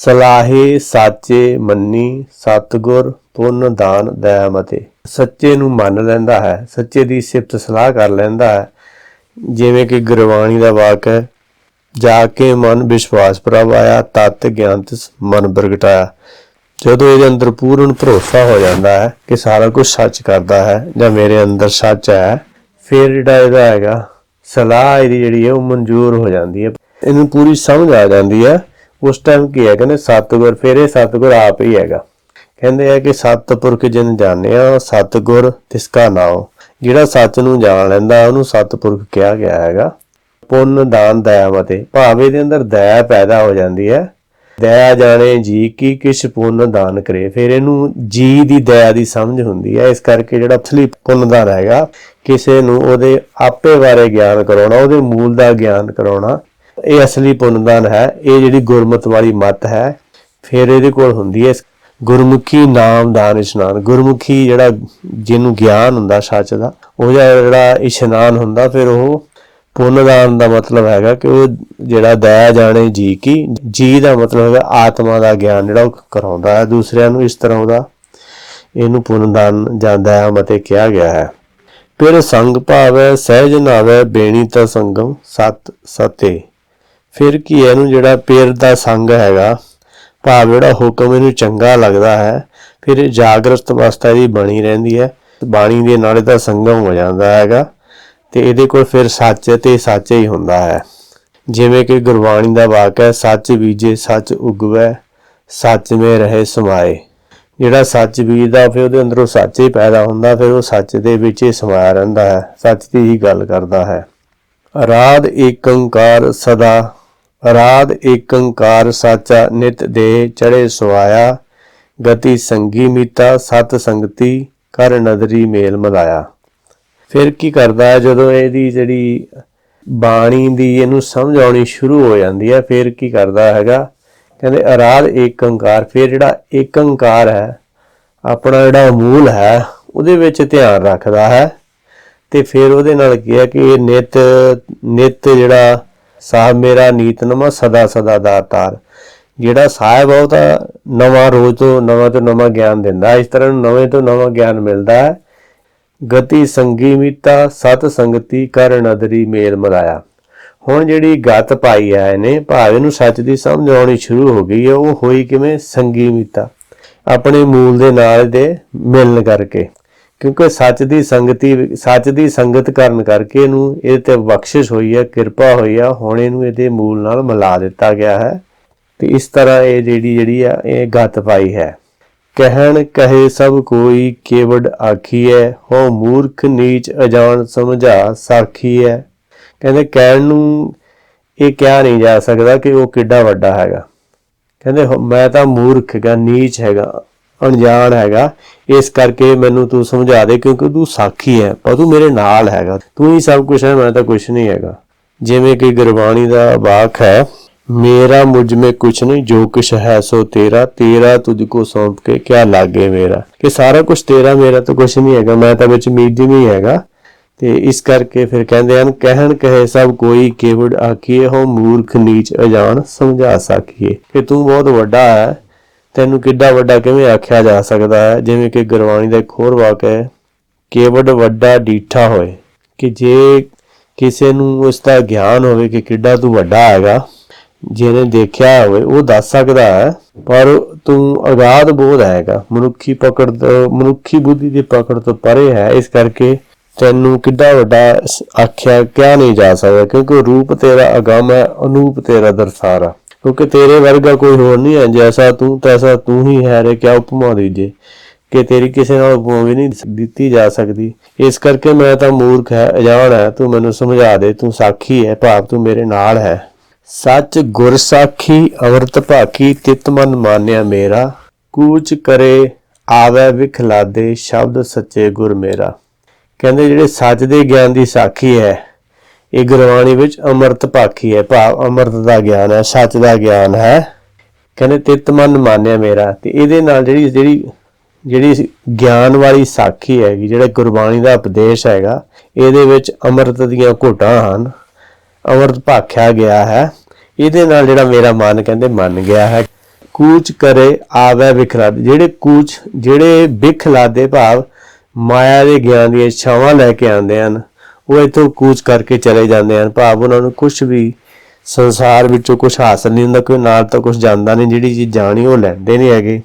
ਸਲਾਹੇ ਸਾਚੇ ਮੰਨੀ ਸਤਗੁਰ ਪੁੰਨ ਦਾਨ ਦਇਆ ਮਤੇ ਸੱਚੇ ਨੂੰ ਮੰਨ ਲੈਂਦਾ ਹੈ, ਸੱਚੇ ਦੀ ਸਿਫਤ ਸਲਾਹ ਕਰ ਲੈਂਦਾ ਹੈ। ਜਿਵੇਂ ਕਿ ਗੁਰਬਾਣੀ ਦਾ ਵਾਕ ਹੈ, ਜਾ ਕੇ ਮਨ ਵਿਸ਼ਵਾਸ ਪ੍ਰਭ ਆਇਆ ਤਤ ਗਿਆਨ ਤਿਸ ਮਨ ਪ੍ਰਗਟਾਇਆ। ਜਦੋਂ ਇਹਦੇ ਅੰਦਰ ਪੂਰਨ ਭਰੋਸਾ ਹੋ ਜਾਂਦਾ ਹੈ ਕਿ ਸਾਰਾ ਕੁਝ ਸੱਚ ਕਰਦਾ ਹੈ ਜਾਂ ਮੇਰੇ ਅੰਦਰ ਸੱਚ ਹੈ, ਫਿਰ ਜਿਹੜਾ ਇਹਦਾ ਹੈਗਾ ਸਲਾਹ ਇਹਦੀ ਜਿਹੜੀ ਹੈ ਉਹ ਮਨਜ਼ੂਰ ਹੋ ਜਾਂਦੀ ਹੈ। ਇਹਨੂੰ ਪੂਰੀ ਸਮਝ ਆ ਜਾਂਦੀ ਹੈ ਉਸ ਟਾਈਮ ਕੀ ਹੈ, ਕਹਿੰਦੇ ਸਤਿਗੁਰ, ਫਿਰ ਇਹ ਸਤਿਗੁਰ ਆਪ ਹੀ ਹੈਗਾ। ਕਹਿੰਦੇ ਆ ਕਿ ਸਤਿਪੁਰਖ ਜਿਨ ਜਾਣਿਆ, ਸਤਿਗੁਰ ਤਿਸਕਾ ਨਾਉ। ਜਿਹੜਾ ਸੱਚ ਨੂੰ ਜਾਣ ਲੈਂਦਾ, ਉਹਨੂੰ ਸਤਿਪੁਰਖ ਕਿਹਾ ਗਿਆ ਹੈਗਾ। ਪੁੰਨ, ਦਾਨ, ਦਇਆ ਮਤੇ। ਭਾਵੇਂ ਦੇ ਅੰਦਰ ਦਇਆ ਪੈਦਾ ਹੋ ਜਾਂਦੀ ਹੈ। ਦਇਆ ਜਾਣੇ ਜੀ ਕੀ ਕਿਛ ਪੁੰਨ, ਦਾਨ ਕਰੇ। ਫਿਰ ਇਹਨੂੰ ਜੀ ਦੀ ਦਇਆ ਦੀ ਸਮਝ ਹੁੰਦੀ ਹੈ। ਇਸ ਕਰਕੇ ਜਿਹੜਾ ਅਸਲੀ ਪੁੰਨ ਦਾਨ ਹੈਗਾ, ਕਿਸੇ ਨੂੰ ਉਹਦੇ ਆਪੇ ਬਾਰੇ ਗਿਆਨ ਕਰਾਉਣਾ, ਉਹਦੇ ਮੂਲ ਦਾ ਗਿਆਨ ਕਰਾਉਣਾ ਇਹ ਅਸਲੀ ਪੁੰਨਦਾਨ ਹੈ, ਇਹ ਜਿਹੜੀ ਗੁਰਮਤ ਵਾਲੀ ਮੱਤ ਹੈ, ਫਿਰ ਇਹਦੇ ਕੋਲ ਹੁੰਦੀ ਹੈ ਗੁਰਮੁਖੀ ਨਾਮ ਦਾਨ ਇਸ਼ਨਾਨ। ਗੁਰਮੁਖੀ ਜਿਹੜਾ ਜਿਹਨੂੰ ਗਿਆਨ ਹੁੰਦਾ ਸੱਚ ਦਾ, ਉਹ ਜਿਹੜਾ ਇਸ਼ਨਾਨ ਹੁੰਦਾ, ਫਿਰ ਉਹ ਪੁੰਨਦਾਨ ਦਾ ਮਤਲਬ ਹੈਗਾ ਕਿ ਉਹ ਜਿਹੜਾ ਦਇਆ ਜਾਣੇ ਜੀ ਕੀ, ਜੀ ਦਾ ਮਤਲਬ ਹੈਗਾ ਆਤਮਾ ਦਾ ਗਿਆਨ ਜਿਹੜਾ ਉਹ ਕਰਾਉਂਦਾ ਹੈ, ਦੂਸਰਿਆਂ ਨੂੰ ਇਸ ਤਰ੍ਹਾਂ ਦਾ ਇਹਨੂੰ ਪੁੰਨਦਾਨ ਜਾਂ ਦਇਆ ਮਤੇ ਕਿਹਾ ਗਿਆ ਹੈ। ਫਿਰ ਸੰਗ ਭਾਵ ਹੈ ਸਹਿਜ ਨਾਵੈ, ਬੇਣੀ ਤਾਂ ਸੰਗਮ, ਸਤ ਸਤੇ। ਫਿਰ ਕੀ ਹੈ ਇਹਨੂੰ ਜਿਹੜਾ ਪੇਰ ਦਾ ਸੰਗ ਹੈਗਾ, ਭਾਵ ਜਿਹੜਾ ਹੁਕਮ ਇਹਨੂੰ ਚੰਗਾ ਲੱਗਦਾ ਹੈ, ਫਿਰ ਇਹ ਜਾਗਰਤ ਅਵਸਥਾ ਦੀ ਬਣੀ ਰਹਿੰਦੀ ਹੈ, ਬਾਣੀ ਦੇ ਨਾਲ ਇਹਦਾ ਸੰਗਮ ਹੋ ਜਾਂਦਾ ਹੈਗਾ, ਤੇ ਇਹਦੇ ਕੋਲ ਫਿਰ ਸੱਚ ਤੇ ਸੱਚ ਹੀ ਹੁੰਦਾ ਹੈ। ਜਿਵੇਂ ਕਿ ਗੁਰਬਾਣੀ ਦਾ ਵਾਕ ਹੈ, ਸੱਚ ਬੀਜੇ, ਸੱਚ ਉਗਵੈ, ਸੱਚ ਮੇ ਰਹੇ ਸਮਾਏ। ਜਿਹੜਾ ਸੱਚ ਬੀਜਦਾ, ਫਿਰ ਉਹਦੇ ਅੰਦਰੋਂ ਸੱਚ ਹੀ ਪੈਦਾ ਹੁੰਦਾ, ਫਿਰ ਉਹ ਸੱਚ ਦੇ ਵਿੱਚ ਹੀ ਸਮਾਇਆ ਰਹਿੰਦਾ ਹੈ, ਸੱਚ ਦੀ ਹੀ ਗੱਲ ਕਰਦਾ ਹੈ। ਰਾਧ ਏਕੰਕਾਰ ਸਦਾ ਰਾਧ ਏਕੰਕਾਰ ਸਾਚਾ ਨਿਤ ਦੇ ਚੜੇ ਸੁਆਇਆ, ਗਤੀ ਸੰਗੀ ਮੀਤਾ ਸਤ ਸੰਗਤੀ, ਕਰ ਨਦਰੀ ਮੇਲ ਮਲਾਇਆ ਫਿਰ ਕੀ ਕਰਦਾ ਹੈ? ਜਦੋਂ ਇਹਦੀ ਜਿਹੜੀ ਬਾਣੀ ਦੀ ਇਹਨੂੰ ਸਮਝ ਆਉਣੀ ਸ਼ੁਰੂ ਹੋ ਜਾਂਦੀ ਹੈ, ਫਿਰ ਕੀ ਕਰਦਾ ਹੈਗਾ? ਕਹਿੰਦੇ ਅਰਾਧ ਏਕ ਓੰਕਾਰ ਫਿਰ ਜਿਹੜਾ ਏਕ ਓੰਕਾਰ ਹੈ, ਆਪਣਾ ਜਿਹੜਾ ਮੂਲ ਹੈ, ਉਹਦੇ ਵਿੱਚ ਧਿਆਨ ਰੱਖਦਾ ਹੈ। ਤੇ ਫਿਰ ਉਹਦੇ ਨਾਲ ਕੀ ਹੈ ਕਿ ਇਹ ਨਿਤ ਨਿਤ ਜਿਹੜਾ ਸਾਹਿਬ, ਮੇਰਾ ਨੀਤਨਮਾ ਸਦਾ ਸਦਾ ਦਾਤਾਰ ਜਿਹੜਾ ਸਾਹਿਬ ਆ, ਉਹ ਤਾਂ ਨਵਾਂ ਰੋਜ਼ ਤੋਂ ਨਵਾਂ ਤੋਂ ਨਵਾਂ ਗਿਆਨ ਦਿੰਦਾ ਇਸ ਤਰ੍ਹਾਂ ਨੂੰ ਨਵੇਂ ਤੋਂ ਨਵਾਂ ਗਿਆਨ ਮਿਲਦਾ ਹੈ। ਗਤੀ ਸੰਗੀ ਮੀਤਾ ਸਤ ਸੰਗਤੀ ਕਰ ਨਦਰੀ ਮੇਲ ਮਲਾਇਆ ਹੁਣ ਜਿਹੜੀ ਗਤ ਪਾਈ ਆਏ ਨੇ ਭਾਵੇਂ ਨੂੰ ਸੱਚ ਦੀ ਸਮਝ ਆਉਣੀ ਸ਼ੁਰੂ ਹੋ ਗਈ ਹੈ, ਉਹ ਹੋਈ ਕਿਵੇਂ? ਸੰਗੀ ਮੀਤਾ ਆਪਣੇ ਮੂਲ ਦੇ ਨਾਲ ਦੇ ਮਿਲਣ ਕਰਕੇ। ਕਿਉਂਕਿ ਸੱਚ ਦੀ ਸੰਗਤੀ, ਸੱਚ ਦੀ ਸੰਗਤ ਕਰਨ ਕਰਕੇ ਇਹਨੂੰ ਇਹ ਤੇ ਬਖਸ਼ਿਸ਼ ਹੋਈ ਹੈ, ਕਿਰਪਾ ਹੋਈ ਆ, ਹੁਣ ਇਹਨੂੰ ਇਹਦੇ ਮੂਲ ਨਾਲ ਮਿਲਾ ਦਿੱਤਾ ਗਿਆ ਹੈ। ਤੇ ਇਸ ਤਰ੍ਹਾਂ ਇਹ ਜਿਹੜੀ ਜਿਹੜੀ ਆ, ਇਹ ਗਤ ਪਾਈ ਹੈ। ਕਹਿਣ ਕਹੇ ਸਭ ਕੋਈ ਕੇਵਡ ਆਖੀਐ ਹੋ ਮੂਰਖ ਨੀਚ ਅਜਾਣ ਸਮਝਾ ਸਾਖੀਐ। ਕਹਿੰਦੇ ਕਹਿਣ ਨੂੰ ਇਹ ਕਿਹਾ ਨਹੀਂ ਜਾ ਸਕਦਾ ਕਿ ਉਹ ਕਿੱਡਾ ਵੱਡਾ ਹੈਗਾ। ਕਹਿੰਦੇ ਹੋ- ਮੈਂ ਤਾਂ ਮੂਰਖ ਹੈਗਾ, ਨੀਚ ਹੈਗਾ। ਅਣਜਾਣ ਹੈਗਾ। ਇਸ ਕਰਕੇ ਮੈਨੂੰ ਤੂੰ ਸਮਝਾ ਦੇ ਕਿਉਂਕਿ ਤੂੰ ਸਾਖੀ ਹੈ, ਪਰ ਤੂੰ ਮੇਰੇ ਨਾਲ ਹੈਗਾ। ਤੂੰ ਹੀ ਸਭ ਕੁਝ ਹੈ, ਮੈਂ ਤਾਂ ਕੁਝ ਨਹੀਂ ਹੈਗਾ। ਜਿਵੇਂ ਕਿ ਗੁਰਬਾਣੀ ਦਾ ਵਾਕ ਹੈ, ਮੇਰਾ ਮੁਝ ਮੇ ਕੁਛ ਨਹੀਂ, ਜੋ ਕੁਛ ਹੈ ਸੋ ਤੇਰਾ ਤੇਰਾ ਤੁਝ ਕੋ ਸੌਂਪ ਕੇ ਕਿਆ ਲਾਗੇ ਮੇਰਾ? ਕਿ ਸਾਰਾ ਕੁਝ ਤੇਰਾ, ਮੇਰਾ ਤਾਂ ਕੁਛ ਨਹੀਂ ਹੈਗਾ, ਮੈਂ ਤਾਂ ਵਿੱਚ ਮੀਡੀਅਮ ਹੀ ਹੈਗਾ। ਤੇ ਇਸ ਕਰਕੇ ਫਿਰ ਕਹਿੰਦੇ ਹਨ, ਕਹਿਣ ਕਹੇ ਸਭ ਕੋਈ, ਕੇਵੜ ਆਖੀਏ ਹੋ ਮੂਰਖ ਨੀਚ ਅਜਾਣ, ਸਮਝਾ ਸਕੀਏ ਕਿ ਤੂੰ ਬਹੁਤ ਵੱਡਾ ਹੈ ਤੈਨੂੰ ਕਿੱਡਾ ਵੱਡਾ ਕਿਵੇਂ ਆਖਿਆ ਜਾ ਸਕਦਾ ਹੈ? ਜਿਵੇਂ ਕਿ ਗੁਰਬਾਣੀ ਦਾ ਇੱਕ ਹੋਰ ਵਾਕ ਹੈ ਕੇਵੜ ਵੱਡਾ ਡੀਠਾ ਹੋਏ। ਕਿ ਜੇ ਕਿਸੇ ਨੂੰ ਉਸ ਦਾ ਗਿਆਨ ਹੋਵੇ ਕਿ ਕਿੱਡਾ ਤੂੰ ਵੱਡਾ ਹੈਗਾ, ਜਿਹਨੇ ਦੇਖਿਆ ਹੋਵੇ, ਉਹ ਦੱਸ ਸਕਦਾ ਹੈ, ਪਰ ਤੂੰ ਅਗਾਧ ਬੋਧ ਹੈਗਾ। ਮਨੁੱਖੀ ਪਕੜ ਮਨੁੱਖੀ ਬੁੱਧੀ ਦੀ ਪਕੜ ਤੋਂ ਪਰੇ ਹੈ। ਇਸ ਕਰਕੇ ਤੈਨੂੰ ਕਿੱਡਾ ਵੱਡਾ ਆਖਿਆ ਕਿਹਾ ਨਹੀਂ ਜਾ ਸਕਦਾ, ਕਿਉਂਕਿ ਰੂਪ ਤੇਰਾ ਅਗਮ ਹੈ, ਅਨੂਪ ਤੇਰਾ ਦਰਸਾਰਾ। ਕਿਉਂਕਿ ਤੇਰੇ ਵਰਗਾ ਕੋਈ ਹੋਰ ਨਹੀਂ ਹੈ, ਜੈਸਾ ਤੂੰ, ਤੈਸਾ ਤੂੰ ਹੀ ਹੈ ਰੇ, ਕਿਆ ਉਪਮਾ ਦੀਜੇ ਕਿ ਤੇਰੀ ਕਿਸੇ ਨਾਲ ਉਪਮਾ ਵੀ ਨਹੀਂ ਦਿੱਤੀ ਜਾ ਸਕਦੀ। ਇਸ ਕਰਕੇ ਮੈਂ ਤਾਂ ਮੂਰਖ ਹੈ ਅਜਾਣ ਹੈ, ਤੂੰ ਮੈਨੂੰ ਸਮਝਾ ਦੇ, ਤੂੰ ਸਾਖੀ ਹੈ, ਭਾਵ ਤੂੰ ਮੇਰੇ ਨਾਲ ਹੈ। ਸੱਚ ਗੁਰ ਸਾਖੀ ਅਮਰਤ ਭਾਖੀ, ਤਿਤ ਮਨ ਮਾਨਿਆ ਮੇਰਾ। ਕੂਚ ਕਰੇ, ਆਵੇ ਵਿਖਲਾਦੇ ਸ਼ਬਦ ਸੱਚੇ ਗੁਰ ਮੇਰਾ। ਕਹਿੰਦੇ ਜਿਹੜੇ ਸੱਚ ਦੇ ਗਿਆਨ ਦੀ ਸਾਖੀ ਹੈ ਇਹ ਗੁਰਬਾਣੀ ਵਿੱਚ ਅਮਰਤ ਭਾਖੀ ਹੈ, ਭਾਵ ਅਮਰਤ ਦਾ ਗਿਆਨ ਹੈ, ਸੱਚ ਦਾ ਗਿਆਨ ਹੈ। ਕਹਿੰਦੇ, ਤਿਤ ਮਨ ਮਾਨਿਆ ਮੇਰਾ। ਤੇ ਇਹਦੇ ਨਾਲ ਜਿਹੜੀ ਜਿਹੜੀ ਜਿਹੜੀ ਗਿਆਨ ਵਾਲੀ ਸਾਖੀ ਹੈਗੀ, ਜਿਹੜਾ ਗੁਰਬਾਣੀ ਦਾ ਉਪਦੇਸ਼ ਹੈਗਾ, ਇਹਦੇ ਵਿੱਚ ਅਮਰਤ ਦੀਆਂ ਘੋਟਾਂ ਹਨ। ਅਮਰਤ ਭਾਖਿਆ ਗਿਆ ਹੈ। ਇਹਦੇ ਨਾਲ ਜਿਹੜਾ ਮੇਰਾ ਮਨ ਕਹਿੰਦੇ, ਮੰਨ ਗਿਆ ਹੈ। ਕੂਚ ਕਰੇ ਆਵੇ ਵਿਖਲਾ ਜਿਹੜੇ ਕੂਚ, ਜਿਹੜੇ ਵਿਖਲਾਦੇ ਭਾਵ ਮਾਇਆ ਦੇ ਗਿਆਨ ਦੀਆਂ ਇੱਛਾਵਾਂ ਲੈ ਕੇ ਆਉਂਦੇ ਹਨ ਉਹ ਇਥੋਂ ਕੂਚ ਕਰਕੇ ਚਲੇ ਜਾਂਦੇ ਹਨ। ਭਾਵ ਉਹਨਾਂ ਨੂੰ ਕੁਝ ਵੀ ਸੰਸਾਰ ਵਿੱਚੋਂ ਕੁਝ ਹਾਸਲ ਨਹੀਂ ਹੁੰਦਾ, ਕੋਈ ਨਾਲ ਤਾਂ ਕੁਝ ਜਾਂਦਾ ਨਹੀਂ, ਜਿਹੜੀ ਚੀਜ਼ ਜਾਣੀ ਉਹ ਲੈਂਦੇ ਨਹੀਂ ਹੈਗੇ।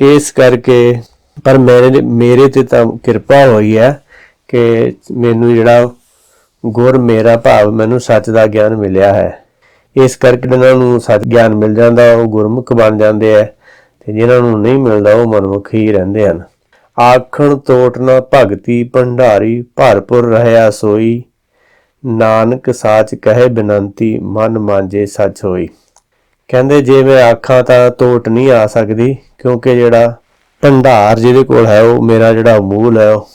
ਇਸ ਕਰਕੇ, ਪਰ ਮੇਰੇ ਮੇਰੇ ਤੇ ਤਾਂ ਕਿਰਪਾ ਹੋਈ ਹੈ ਕਿ ਮੈਨੂੰ ਜਿਹੜਾ ਗੁਰ ਮੇਰਾ ਭਾਵ ਮੈਨੂੰ ਸੱਚ ਦਾ ਗਿਆਨ ਮਿਲਿਆ ਹੈ। ਇਸ ਕਰਕੇ ਜਿਹਨਾਂ ਨੂੰ ਸੱਚ ਗਿਆਨ ਮਿਲ ਜਾਂਦਾ, ਉਹ ਗੁਰਮੁਖ ਬਣ ਜਾਂਦੇ ਆ ਤੇ ਜਿਹਨਾਂ ਨੂੰ ਨਹੀਂ ਮਿਲਦਾ, ਉਹ ਮਨਮੁਖ ਹੀ ਰਹਿੰਦੇ ਹਨ। ਆਖਣ ਤੋਟ ਨਾ ਭਗਤੀ ਭੰਡਾਰੀ ਭਰਪੁਰ ਰਹਿਆ ਸੋਈ। ਨਾਨਕ ਸਾਚ ਕਹੇ ਬਿਨੰਤੀ, ਮਨ ਮਾਂਜੇ ਸੱਚ ਹੋਈ। ਕਹਿੰਦੇ, ਜੇ ਮੈਂ ਆਖਾਂ ਤਾਂ ਤੋਟ ਨਹੀਂ ਆ ਸਕਦੀ, ਕਿਉਂਕਿ ਜਿਹੜਾ ਭੰਡਾਰ ਜਿਹਦੇ ਕੋਲ ਹੈ, ਉਹ ਮੇਰਾ ਜਿਹੜਾ ਮੂਲ ਹੈ ਉਹ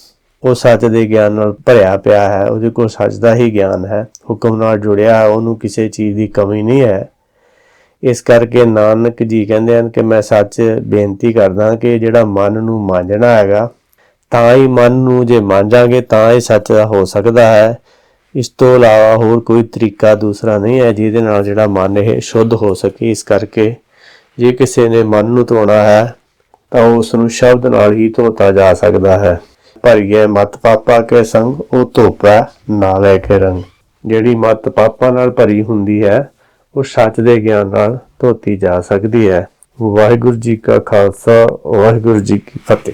ਉਹ ਸੱਚ ਦੇ ਗਿਆਨ ਨਾਲ ਭਰਿਆ ਪਿਆ ਹੈ, ਉਹਦੇ ਕੋਲ ਸੱਚ ਦਾ ਹੀ ਗਿਆਨ ਹੈ, ਹੁਕਮ ਨਾਲ ਜੁੜਿਆ ਹੈ, ਉਹਨੂੰ ਕਿਸੇ ਚੀਜ਼ ਦੀ ਕਮੀ ਨਹੀਂ ਹੈ। ਇਸ ਕਰਕੇ ਨਾਨਕ ਜੀ ਕਹਿੰਦੇ ਹਨ ਕਿ ਮੈਂ ਸੱਚ ਬੇਨਤੀ ਕਰਦਾ ਕਿ ਜਿਹੜਾ ਮਨ ਨੂੰ ਮਾਂਜਣਾ ਹੈਗਾ, ਤਾਂ ਹੀ ਮਨ ਨੂੰ ਜੇ ਮਾਂਜਾਂਗੇ ਤਾਂ ਇਹ ਸੱਚ ਦਾ ਹੋ ਸਕਦਾ ਹੈ। ਇਸ ਤੋਂ ਇਲਾਵਾ ਹੋਰ ਕੋਈ ਤਰੀਕਾ ਦੂਸਰਾ ਨਹੀਂ ਹੈ ਜਿਹਦੇ ਨਾਲ ਜਿਹੜਾ ਮਨ ਇਹ ਸ਼ੁੱਧ ਹੋ ਸਕੇ। ਇਸ ਕਰਕੇ ਜੇ ਕਿਸੇ ਨੇ ਮਨ ਨੂੰ ਧੋਣਾ ਹੈ, ਤਾਂ ਉਸ ਨੂੰ ਸ਼ਬਦ ਨਾਲ ਹੀ ਧੋਤਾ ਜਾ ਸਕਦਾ ਹੈ। ਭਰੀਏ ਮਤ ਪਾਪਾ ਕੇ ਸੰਗ, ਉਹ ਧੋਪਾ ਨਾ ਲੈ ਕੇ ਰੰਗ। ਜਿਹੜੀ ਮਤ ਪਾਪਾ ਨਾਲ ਭਰੀ ਹੁੰਦੀ ਹੈ ਉਹ ਸੱਚ ਦੇ ਗਿਆਨ ਨਾਲ ਧੋਤੀ ਜਾ ਸਕਦੀ ਹੈ। ਵਾਹਿਗੁਰੂ ਜੀ ਕਾ ਖਾਲਸਾ, ਵਾਹਿਗੁਰੂ ਜੀ ਕੀ ਫਤਿਹ।